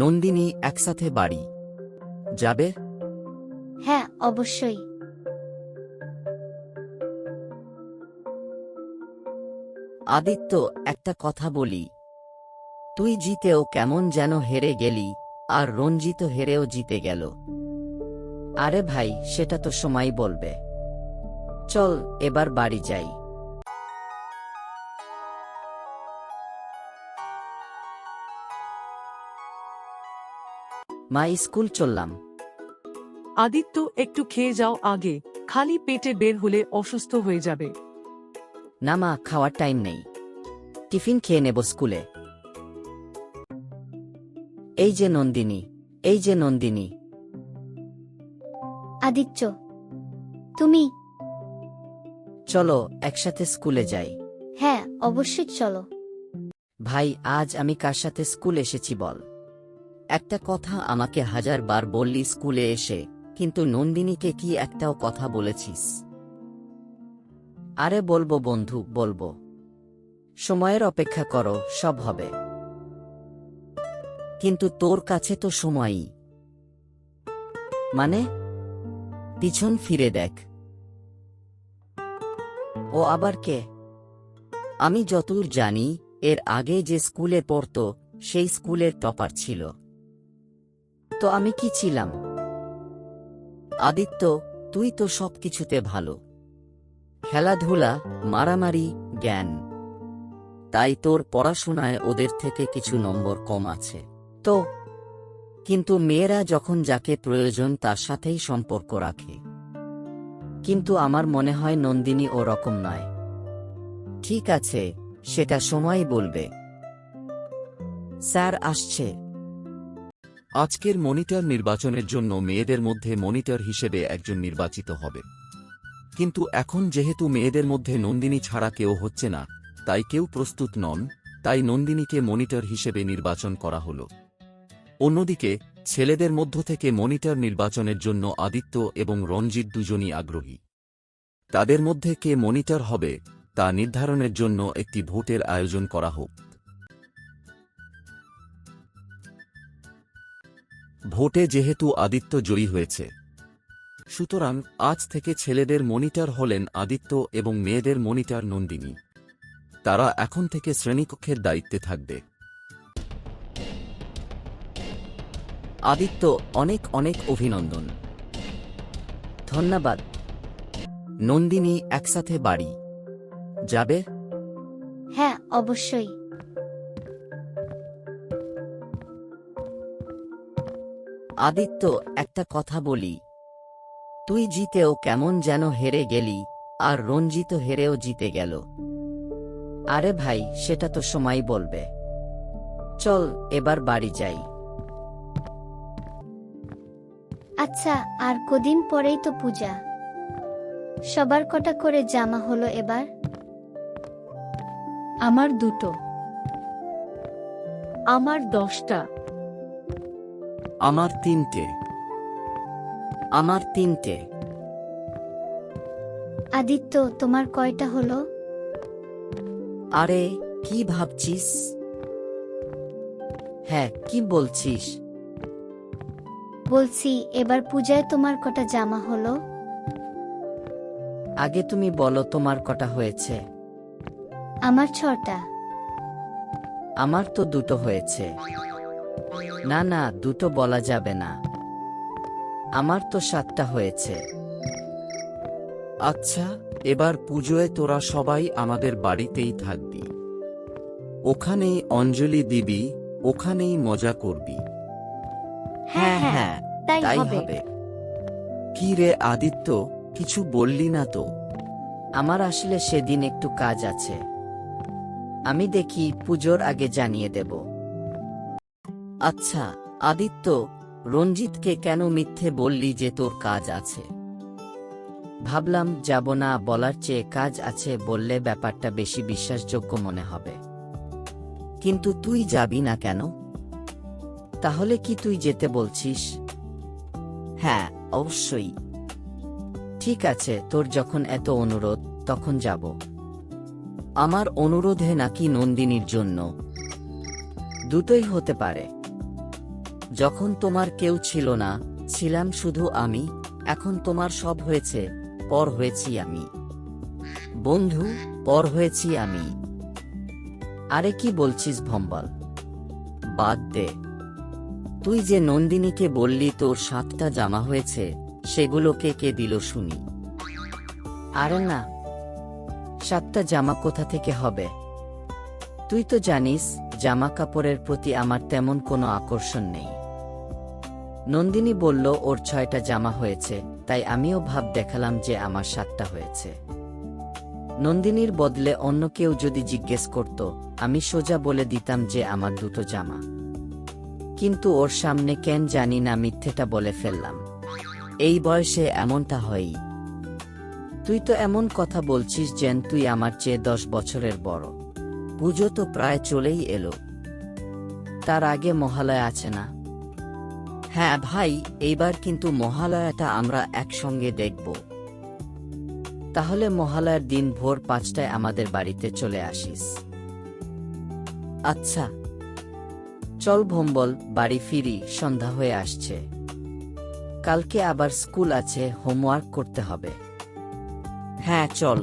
নন্দিনী একসাথে বাড়ি। যাবে? হ্যাঁ অবশ্যই। আদিত্য একটা কথা বলি। তুই জিতেও কেমন যেন হেরে গেলি আর রঞ্জিত হেরেও জিতে গেল। আরে ভাই সেটা তো সময় বলবে। চল এবার বাড়ি যাই। মা স্কুল চললাম। আদিত্য একটু খেয়ে যাও আগে খালি পেটে বের হলে অসুস্থ হয়ে যাবে। না মা খাওয়ার টাইম নেই। টিফিন খেয়ে নেব স্কুলে। এই যে নন্দিনী এই যে নন্দিনী। আদিত্য তুমি? চলো একসাথে স্কুলে যাই। হ্যাঁ অবশ্যই চলো। ভাই আজ আমি কার সাথে স্কুল এসেছি বল? একটা কথা আমাকে হাজার বার বললি স্কুলে এসে, কিন্তু নন্দিনীকে কি একটাও কথা বলেছিস? আরে বলব বন্ধু, বলব। সময়ের অপেক্ষা করো, সব হবে। কিন্তু তোর কাছে তো সময়ই। মানে? পিছন ফিরে দেখ। ও আবার কে? আমি যতদূর জানি, এর আগে যে স্কুলে পড়তো, সেই স্কুলের টপার ছিল। তো আমি কি ছিলাম? আদিত্য, তুই তো সবকিছুতে ভালো। খেলাধুলা, মারামারি, জ্ঞান। তাই তোর পড়াশোনায় ওদের থেকে কিছু নম্বর কম আছে। তো? কিন্তু মেয়েরা যখন যাকে প্রয়োজন তার সাথেই সম্পর্ক রাখে। কিন্তু আমার মনে হয় নন্দিনী ও রকম নয়। ঠিক আছে, সেটা সময় বলবে। স্যার, আসছে। আজকের মনিটর নির্বাচনের জন্য মেয়েদের মধ্যে মনিটর হিসেবে একজন নির্বাচিত হবে। কিন্তু এখন যেহেতু মেয়েদের মধ্যে নন্দিনী ছাড়া কেউ হচ্ছে না, তাই কেউ প্রস্তুত নন, তাই নন্দিনীকে মনিটর হিসেবে নির্বাচন করা হল। অন্যদিকে, ছেলেদের মধ্য থেকে মনিটর নির্বাচনের জন্য আদিত্য এবং রঞ্জিত দুজনই আগ্রহী। তাদের মধ্যে কে মনিটর হবে, তা নির্ধারণের জন্য একটি ভোটের আয়োজন করা হোক। ভোটে যেহেতু আদিত্য জয়ী হয়েছে। সুতরাং, আজ থেকে ছেলেদের মনিটর হলেন আদিত্য এবং মেয়েদের মনিটর নন্দিনী। তারা এখন থেকে শ্রেণীকক্ষের দায়িত্বে থাকবে। আদিত্য, অনেক অনেক অভিনন্দন। ধন্যবাদ। নন্দিনী একসাথে বাড়ি। যাবে? হ্যাঁ অবশ্যই। আদিত্য একটা কথা বলি। তুই জিতেও কেমন যেন হেরে গেলি আর রঞ্জিত হেরেও জিতে গেল। আরে ভাই সেটা তো সময় বলবে। চল এবার বাড়ি যাই। আচ্ছা আর কদিন পরেই তো পূজা। সবার কটা করে জামা হলো এবার? আমার দুটো। আমার দশটা। আমার তিনটে। আমার তিনটে। আদিত্য তোমার কয়টা হলো? আরে কি ভাবছিস? হ্যাঁ কি বলছিস? বলছি এবার পূজায় তোমার কটা জামা হলো? আগে তুমি বলো তোমার কটা হয়েছে। আমার ছটা। আমার তো দুটো হয়েছে। না না দুটো বলা যাবে না। আমার তো সাতটা হয়েছে। আচ্ছা এবার পুজোয় তোরা সবাই আমাদের বাড়িতেই থাকবি। ওখানেই অঞ্জলি দিবি ওখানেই মজা করবি। হ্যাঁ হ্যাঁ তাই তাই হবে। কি রে আদিত্য কিছু বললি না তো? আমার আসলে সেদিন একটু কাজ আছে। আমি দেখি পুজোর আগে জানিয়ে দেব। আচ্ছা আদিত্য, রঞ্জিতকে কেন মিথ্যে বললি যে তোর কাজ আছে? ভাবলাম, যাব না, বলার চেয়ে কাজ আছে বললে ব্যাপারটা বেশি বিশ্বাসযোগ্য মনে হবে। কিন্তু তুই যাবি না কেন? তাহলে কি তুই যেতে বলছিস? হ্যাঁ অবশ্যই। ঠিক আছে, তোর যখন এত অনুরোধ, তখন যাব। আমার অনুরোধে নাকি নন্দিনীর জন্য? দুটোই হতে পারে। যখন তোমার কেউ ছিল না, ছিলাম শুধু আমি, এখন তোমার সব হয়েছে, পর হয়েছি আমি। বন্ধু, পর হয়েছি আমি। আরে কি বলছিস ভম্বল? বাদ দে। তুই যে নন্দিনীকে বললি তোর সাতটা জামা হয়েছে, সেগুলোকে কে দিল শুনি? আরে না। সাতটা জামা কোথা থেকে হবে? তুই তো জানিস জামা কাপড়ের প্রতি আমার তেমন কোনো আকর্ষণ নেই। নন্দিনী বলল, ওর ছয়টা জামা হয়েছে, তাই আমিও ভাব দেখালাম যে আমার সাতটা হয়েছে। নন্দিনীর বদলে অন্য কেউ যদি জিজ্ঞেস করত, আমি সোজা বলে দিতাম যে আমার দুটো জামা। কিন্তু ওর সামনে কেন জানি না মিথ্যেটা বলে ফেললাম। এই বয়সে এমনটা হয়ই। তুই তো এমন কথা বলছিস যেন তুই আমার চেয়ে দশ বছরের বড়। পুজো তো প্রায় চলেই এলো। তার আগে মহালয় আছে না। হ্যাঁ ভাই এইবার কিন্তু মহালয়াটা আমরা একসঙ্গে দেখব। তাহলে মহালয়ার দিন ভোর পাঁচটায় আমাদের বাড়িতে চলে আসিস। আচ্ছা। চল ভম্বল, বাড়ি ফিরি, সন্ধ্যা হয়ে আসছে। কালকে আবার স্কুল আছে, হোমওয়ার্ক করতে হবে। হ্যাঁ চল।